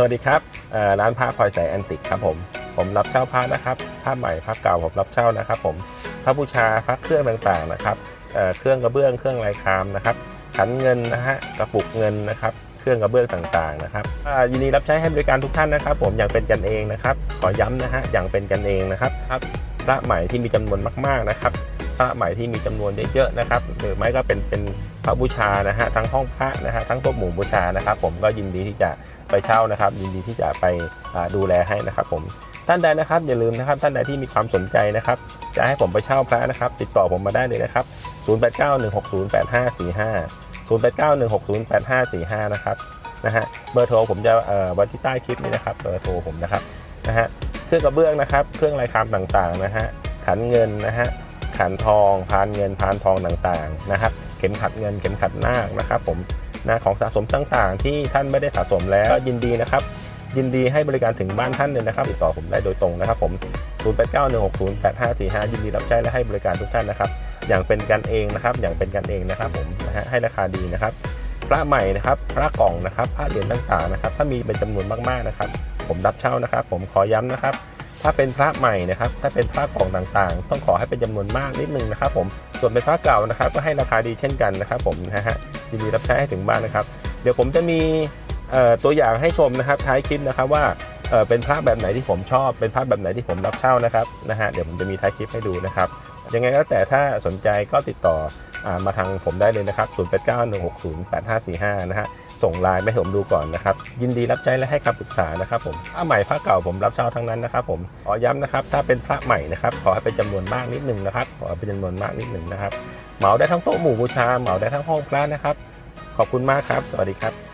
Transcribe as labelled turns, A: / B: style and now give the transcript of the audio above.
A: สวัสดีครับเอ่อร้านพระพลอยใสแอนติกครับผม ผมรับเช่าพระนะครับพระใหม่พระเก่าผมรับเช่านะครับผมพระบูชาพระเครื่องต่างๆนะครับเอ่อเครื่องกระเบื้องเครื่องลายครามนะครับขันเงินนะฮะกระปุกเงินนะครับเครื่องกระเบื้องต่างๆนะครับอ่ายินดีรับใช้ให้บริการทุกท่านนะครับ ผมอย่างเป็นกันเองนะครับ ขอย้ำนะฮะอย่างเป็นกันเองนะครับครับพระใหม่ที่มีจำนวนมากๆนะครับ พระใหม่ที่มีจำนวนเยอะๆนะครับหรือไม่ก็เป็นเป็นพระบูชานะฮะทั้งห้องพระนะฮะทั้งโต๊ะหมู่บูชานะครับ ผมก็ยินดีที่จะไปเช่านะครับ ยินดีที่จะไปดูแลให้นะครับ ผมท่านใดนะครับอย่าลืมนะครับท่านใดที่มีความสนใจนะครับ จะให้ผมไปเช่าพระนะครับ ติดต่อผมมาได้เลยนะครับ 0891608545 0891608545 นะครับนะฮะเบอร์โทรผมจะไว้ที่ใต้คลิปนี้นะครับเบอร์โทรผมนะครับนะฮะเครื่องกระเบื้องนะครับ เครื่องลายครามต่างๆนะฮะขันเงินนะฮะ ขันทองพานเงินพานทองต่างๆนะครับ เข็มขัดเงินเข็มขัดนาคนะครับ ผมนะของสะสมต่างๆ ที่ท่านไม่ได้สะสมแล้วยินดีนะครับ ยินดีให้บริการถึงบ้านท่านเลยนะครับ ติดต่อผมได้โดยตรงนะครับ ผม0891608545 ยินดีรับใช้และให้บริการทุกท่านนะครับ อย่างเป็นกันเองนะครับ อย่างเป็นกันเองนะครับ ผมนะฮะให้ราคาดีนะครับพระใหม่นะครับพระกล่องนะครับพระเหรียญต่างๆนะครับ ถ้ามีเป็นจำนวนมากๆนะครับ ผมรับเช่านะครับ ผมขอย้ำนะครับ ถ้าเป็นพระใหม่นะครับถ้าเป็นพระกล่องต่างๆ ต้องขอให้เป็นจำนวนมากนิดนึงนะครับผมส่วนเป็นพระเก่านะครับก็ให้ราคาดีเช่นกันนะครับผมนะฮะยินดีรับใช้ให้ถึงบ้านนะครับ เดี๋ยวผมจะมีตัวอย่างให้ชมนะครับท้ายคลิปนะครับว่าเเป็นพระแบบไหนที่ผมชอบ เป็นพระแบบไหนที่ผมรับเช่านะครับนะฮะเดี๋ยวผมจะมีท้ายคลิปให้ดูนะครับยังไงก็แต่ถ้าสนใจก็ติดต่ออามาทางผมได้เลยนะครับ 0891608545 นะฮะ ส่งไลน์มาให้ผมดูก่อนนะครับ ยินดีรับใช้และให้คำปรึกษานะครับผมพระใหม่พระเก่าผมรับเช่าทั้งนั้นนะครับผมขอย้ำนะครับ ถ้าเป็นพระใหม่นะครับขอให้เป็นจำนวนมากนิดหนึ่งนะครับขอเป็นจำนวนมากนิดหนึ่งนะครับเหมาได้ทั้งโต๊ะหมู่บูชาเหมาได้ทั้งห้องพระนะครับ ขอบคุณมากครับ สวัสดีครับ